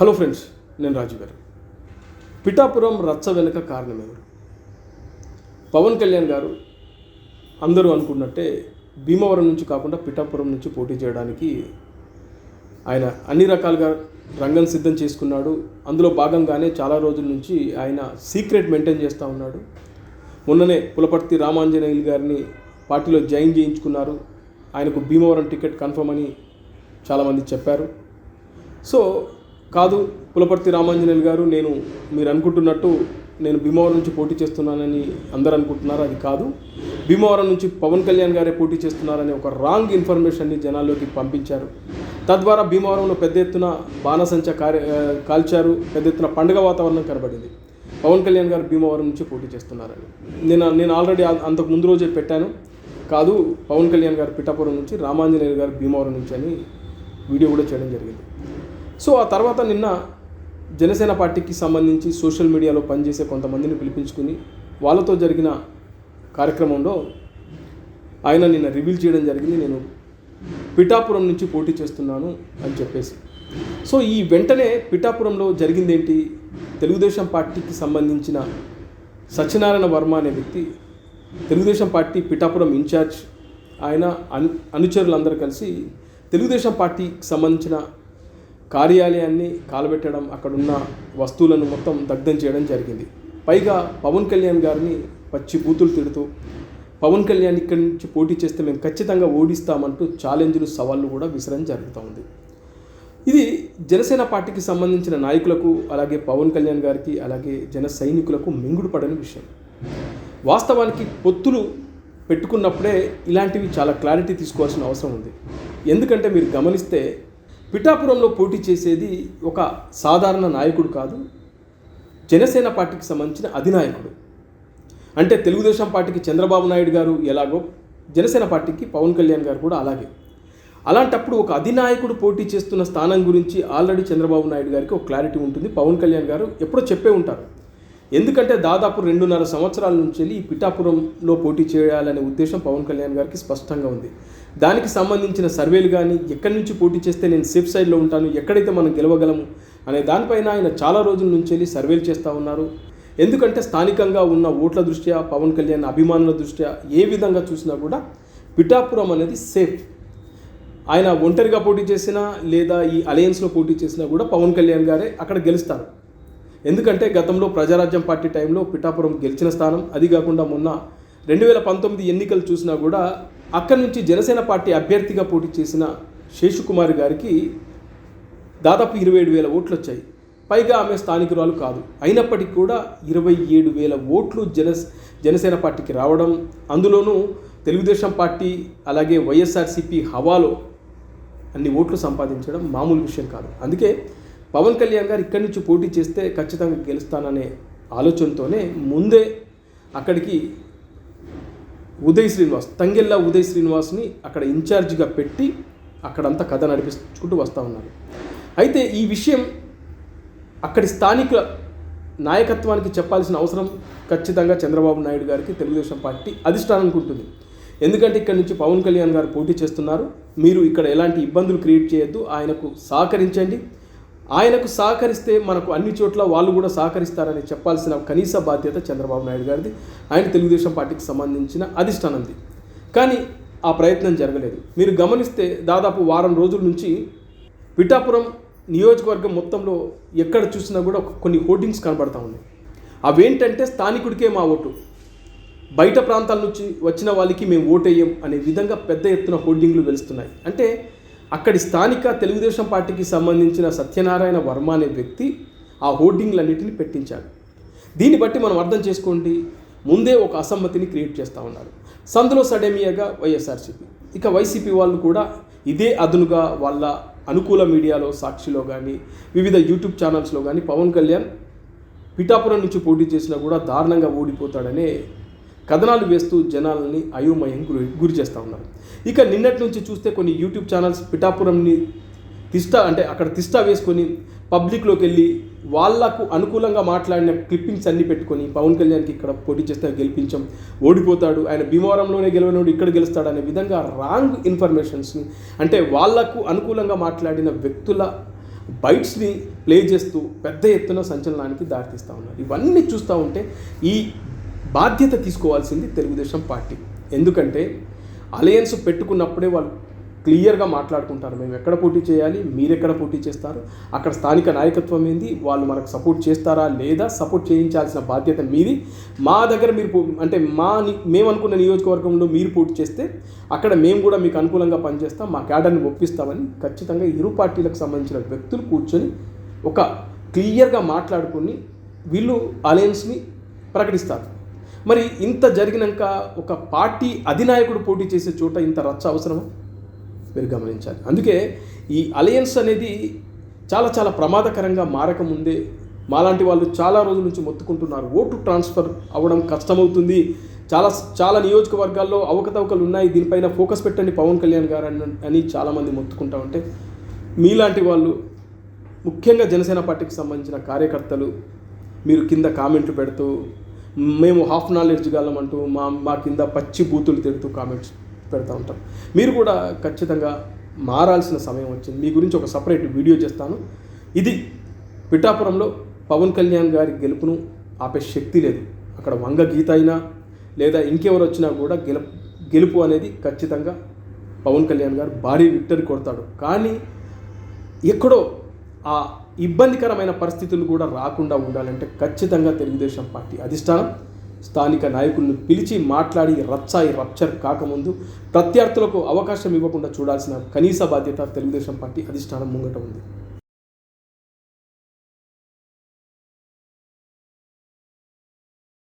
Hello friends నేను రాజు గారు. పిఠాపురం రచ్చ వెనుక కారణం ఎవరు? పవన్ కళ్యాణ్ గారు అందరూ అనుకున్నట్టే భీమవరం నుంచి కాకుండా పిఠాపురం నుంచి పోటీ చేయడానికి ఆయన అన్ని రకాలుగా రంగం సిద్ధం చేసుకున్నాడు. అందులో భాగంగానే చాలా రోజుల నుంచి ఆయన సీక్రెట్ మెయింటైన్ చేస్తూ ఉన్నాడు. మొన్ననే పులపర్తి రామాంజనేయులు గారిని పార్టీలో జాయిన్ చేయించుకున్నారు. ఆయనకు భీమవరం టికెట్ కన్ఫర్మ్ అని చాలామంది చెప్పారు. సో కాదు పులపర్తి రామాంజనేయులు గారు నేను మీరు అనుకుంటున్నట్టు నేను భీమవరం నుంచి పోటీ చేస్తున్నానని అందరూ అనుకుంటున్నారు అది కాదు. భీమవరం నుంచి పవన్ కళ్యాణ్ గారే పోటీ చేస్తున్నారని ఒక రాంగ్ ఇన్ఫర్మేషన్ని జనాల్లోకి పంపించారు. తద్వారా భీమవరంలో పెద్ద ఎత్తున బాణసంచ కార్య కాల్చారు పెద్ద ఎత్తున పండుగ వాతావరణం కనబడింది. పవన్ కళ్యాణ్ గారు భీమవరం నుంచి పోటీ చేస్తున్నారని. నేను నేను ఆల్రెడీ అంతకు ముందు రోజే పెట్టాను. కాదు పవన్ కళ్యాణ్ గారు పిఠాపురం నుంచి రామాంజనేయులు గారు భీమవరం నుంచి అని వీడియో కూడా చేయడం జరిగింది. సో ఆ తర్వాత నిన్న జనసేన పార్టీకి సంబంధించి సోషల్ మీడియాలో పనిచేసే కొంతమందిని పిలిపించుకుని వాళ్ళతో జరిగిన కార్యక్రమంలో ఆయన నిన్న రివీల్ చేయడం జరిగింది. నేను పిఠాపురం నుంచి పోటీ చేస్తున్నాను అని చెప్పేసి. సో ఈ వెంటనే పిఠాపురంలో జరిగిందేంటి? తెలుగుదేశం పార్టీకి సంబంధించిన సత్యనారాయణ వర్మ అనే వ్యక్తి తెలుగుదేశం పార్టీ పిఠాపురం ఇన్ఛార్జ్ ఆయన అను అనుచరులందరూ కలిసి తెలుగుదేశం పార్టీకి సంబంధించిన కార్యాలయాన్ని కాలబెట్టడం అక్కడున్న వస్తువులను మొత్తం దగ్ధం చేయడం జరిగింది. పైగా పవన్ కళ్యాణ్ గారిని పచ్చి బూతులు తిడుతూ పవన్ కళ్యాణ్ ఇక్కడి నుంచి పోటీ చేస్తే మేము ఖచ్చితంగా ఓడిస్తామంటూ ఛాలెంజ్లు సవాళ్ళు కూడా విసరడం జరుగుతూ ఉంది. ఇది జనసేన పార్టీకి సంబంధించిన నాయకులకు అలాగే పవన్ కళ్యాణ్ గారికి అలాగే జన సైనికులకు మింగుడు పడని విషయం. వాస్తవానికి పొత్తులు పెట్టుకున్నప్పుడే ఇలాంటివి చాలా క్లారిటీ తీసుకోవాల్సిన అవసరం ఉంది. ఎందుకంటే మీరు గమనిస్తే పిఠాపురంలో పోటీ చేసేది ఒక సాధారణ నాయకుడు కాదు జనసేన పార్టీకి సంబంధించిన అధినాయకుడు. అంటే తెలుగుదేశం పార్టీకి చంద్రబాబు నాయుడు గారు ఎలాగో జనసేన పార్టీకి పవన్ కళ్యాణ్ గారు కూడా అలాగే. అలాంటప్పుడు ఒక అధినాయకుడు పోటీ చేస్తున్న స్థానం గురించి ఆల్రెడీ చంద్రబాబు నాయుడు గారికి ఒక క్లారిటీ ఉంటుంది. పవన్ కళ్యాణ్ గారు ఎప్పుడో చెప్పే ఉంటారు. ఎందుకంటే దాదాపు రెండున్నర సంవత్సరాల నుంచి వెళ్ళి ఈ పిఠాపురంలో పోటీ చేయాలనే ఉద్దేశం పవన్ కళ్యాణ్ గారికి స్పష్టంగా ఉంది. దానికి సంబంధించిన సర్వేలు కానీ ఎక్కడి నుంచి పోటీ చేస్తే నేను సేఫ్ సైడ్లో ఉంటాను ఎక్కడైతే మనం గెలవగలము అనే దానిపైన ఆయన చాలా రోజుల నుంచి వెళ్ళి సర్వేలు చేస్తూ ఉన్నారు. ఎందుకంటే స్థానికంగా ఉన్న ఓట్ల దృష్ట్యా పవన్ కళ్యాణ్ అభిమానుల దృష్ట్యా ఏ విధంగా చూసినా కూడా పిఠాపురం అనేది సేఫ్. ఆయన ఒంటరిగా పోటీ చేసినా లేదా ఈ అలయన్స్లో పోటీ చేసినా కూడా పవన్ కళ్యాణ్ గారే అక్కడ గెలుస్తారు. ఎందుకంటే గతంలో ప్రజారాజ్యం పార్టీ టైంలో పిఠాపురం గెలిచిన స్థానం అది కాకుండా మొన్న రెండు వేల పంతొమ్మిది ఎన్నికలు చూసినా కూడా అక్కడి నుంచి జనసేన పార్టీ అభ్యర్థిగా పోటీ చేసిన శేషుకుమారి గారికి దాదాపు ఇరవై ఏడు వేల ఓట్లు వచ్చాయి పైగా ఆమె స్థానికురాలు కాదు. అయినప్పటికీ కూడా ఇరవై ఏడు వేల ఓట్లు జన జనసేన పార్టీకి రావడం అందులోనూ తెలుగుదేశం పార్టీ అలాగే వైఎస్ఆర్సీపీ హవాలో అన్ని ఓట్లు సంపాదించడం మామూలు విషయం కాదు. అందుకే పవన్ కళ్యాణ్ గారు ఇక్కడి నుంచి పోటీ చేస్తే ఖచ్చితంగా గెలుస్తాననే ఆలోచనతోనే ముందే అక్కడికి ఉదయ్ శ్రీనివాస్ తంగెల్లా ఉదయ్ శ్రీనివాస్ని అక్కడ ఇన్ఛార్జిగా పెట్టి అక్కడంతా కథ నడిపించుకుంటూ వస్తూ ఉన్నారు. అయితే ఈ విషయం అక్కడి స్థానిక నాయకత్వానికి చెప్పాల్సిన అవసరం ఖచ్చితంగా చంద్రబాబు నాయుడు గారికి తెలుగుదేశం పార్టీ అధిష్టానం ఉంటుంది. ఎందుకంటే ఇక్కడ నుంచి పవన్ కళ్యాణ్ గారు పోటీ చేస్తున్నారు. మీరు ఇక్కడ ఎలాంటి ఇబ్బందులు క్రియేట్ చేయొద్దు. ఆయనకు సహకరించండి. ఆయనకు సహకరిస్తే మనకు అన్ని చోట్ల వాళ్ళు కూడా సహకరిస్తారని చెప్పాల్సిన కనీస బాధ్యత చంద్రబాబు నాయుడు గారిది. ఆయన తెలుగుదేశం పార్టీకి సంబంధించిన అధిష్టానంది. కానీ ఆ ప్రయత్నం జరగలేదు. మీరు గమనిస్తే దాదాపు వారం రోజుల నుంచి పిఠాపురం నియోజకవర్గం మొత్తంలో ఎక్కడ చూసినా కూడా కొన్ని హోర్డింగ్స్ కనబడతా ఉన్నాయి. అవేంటంటే స్థానికుడికే మా ఓటు. బయట ప్రాంతాల నుంచి వచ్చిన వాళ్ళకి మేము ఓటేయం అనే విధంగా పెద్ద ఎత్తున హోర్డింగ్లు వెలుస్తున్నాయి. అంటే అక్కడి స్థానిక తెలుగుదేశం పార్టీకి సంబంధించిన సత్యనారాయణ వర్మ అనే వ్యక్తి ఆ హోర్డింగ్లన్నిటిని పెట్టించాడు. దీన్ని బట్టి మనం అర్థం చేసుకోండి ముందే ఒక అసమ్మతిని క్రియేట్ చేస్తూ ఉన్నారు. సందులో సడేమియాగా వైఎస్ఆర్సీపీ. ఇక వైసీపీ వాళ్ళు కూడా ఇదే అదునుగా వాళ్ళ అనుకూల మీడియాలో సాక్షిలో కానీ వివిధ యూట్యూబ్ ఛానల్స్లో కానీ పవన్ కళ్యాణ్ పిఠాపురం నుంచి పోటీ చేసినా కూడా దారుణంగా ఓడిపోతాడనే కథనాలు వేస్తూ జనాలని అయోమయం గురి గురి చేస్తూ ఉన్నారు. ఇక నిన్నటి నుంచి చూస్తే కొన్ని యూట్యూబ్ ఛానల్స్ పిఠాపురంని తిష్ట అంటే అక్కడ తిష్ట వేసుకొని పబ్లిక్లోకి వెళ్ళి వాళ్ళకు అనుకూలంగా మాట్లాడిన క్లిప్పింగ్స్ అన్ని పెట్టుకొని పవన్ కళ్యాణ్కి ఇక్కడ పోటీ చేస్తే గెలిపించాం ఓడిపోతాడు ఆయన భీమవరంలోనే గెలవనోడు ఇక్కడ గెలుస్తాడు అనే విధంగా రాంగ్ ఇన్ఫర్మేషన్స్ని అంటే వాళ్ళకు అనుకూలంగా మాట్లాడిన వ్యక్తుల బైట్స్ని ప్లే చేస్తూ పెద్ద ఎత్తున సంచలనానికి దారితీస్తూ ఉన్నారు. ఇవన్నీ చూస్తూ ఉంటే ఈ బాధ్యత తీసుకోవాల్సింది తెలుగుదేశం పార్టీ. ఎందుకంటే అలయన్స్ పెట్టుకున్నప్పుడే వాళ్ళు క్లియర్గా మాట్లాడుకుంటారు. మేము ఎక్కడ పోటీ చేయాలి? మీరు ఎక్కడ పోటీ చేస్తారు? అక్కడ స్థానిక నాయకత్వం ఏంది? వాళ్ళు మనకు సపోర్ట్ చేస్తారా? లేదా సపోర్ట్ చేయించాల్సిన బాధ్యత మీది. మా దగ్గర మీరు పో- అంటే మా ని- మేము అనుకున్న నియోజకవర్గంలో మీరు పోటీ చేస్తే అక్కడ మేము కూడా మీకు అనుకూలంగా పనిచేస్తాం. మా క్యాడర్ని ఒప్పిస్తామని ఖచ్చితంగా ఇరు పార్టీలకు సంబంధించిన వ్యక్తులు కూర్చొని ఒక క్లియర్గా మాట్లాడుకుని వీళ్ళు అలయన్స్ని ప్రకటిస్తారు. మరి ఇంత జరిగినాక ఒక పార్టీ అధినాయకుడు పోటీ చేసే చోట ఇంత రచ్చ అవసరమా? మీరు గమనించాలి. అందుకే ఈ అలయన్స్ అనేది చాలా చాలా ప్రమాదకరంగా మారకముందే మాలాంటి వాళ్ళు చాలా రోజుల నుంచి మొత్తుకుంటున్నారు. ఓటు ట్రాన్స్ఫర్ అవ్వడం కష్టమవుతుంది. చాలా చాలా నియోజకవర్గాల్లో అవకతవకలు ఉన్నాయి. దీనిపైన ఫోకస్ పెట్టండి పవన్ కళ్యాణ్ గారు అని అని చాలామంది మొత్తుకుంటా ఉంటే మీలాంటి వాళ్ళు ముఖ్యంగా జనసేన పార్టీకి సంబంధించిన కార్యకర్తలు మీరు కింద కామెంట్లు పెడుతూ మేము హాఫ్ నాలెడ్జ్ గలం అంటూ మా మా కింద పచ్చి బూతులు తిడుతూ కామెంట్స్ పెడతా ఉంటాం. మీరు కూడా ఖచ్చితంగా మారాల్సిన సమయం వచ్చింది. మీ గురించి ఒక సపరేట్ వీడియో చేస్తాను. ఇది పిఠాపురంలో పవన్ కళ్యాణ్ గారి గెలుపును ఆపే శక్తి లేదు. అక్కడ వంగ గీత అయినా లేదా ఇంకెవరు వచ్చినా కూడా గెల గెలుపు అనేది ఖచ్చితంగా పవన్ కళ్యాణ్ గారు భారీ విక్టరీ కొడతాడు. కానీ ఎక్కడో ఆ ఇబ్బందికరమైన పరిస్థితులు కూడా రాకుండా ఉండాలంటే ఖచ్చితంగా తెలుగుదేశం పార్టీ అధిష్టానం స్థానిక నాయకులను పిలిచి మాట్లాడి రచ్చాయి రప్చర్ కాకముందు ప్రత్యర్థులకు అవకాశం ఇవ్వకుండా చూడాల్సిన కనీస బాధ్యత తెలుగుదేశం పార్టీ అధిష్టానం ముంగట ఉంది.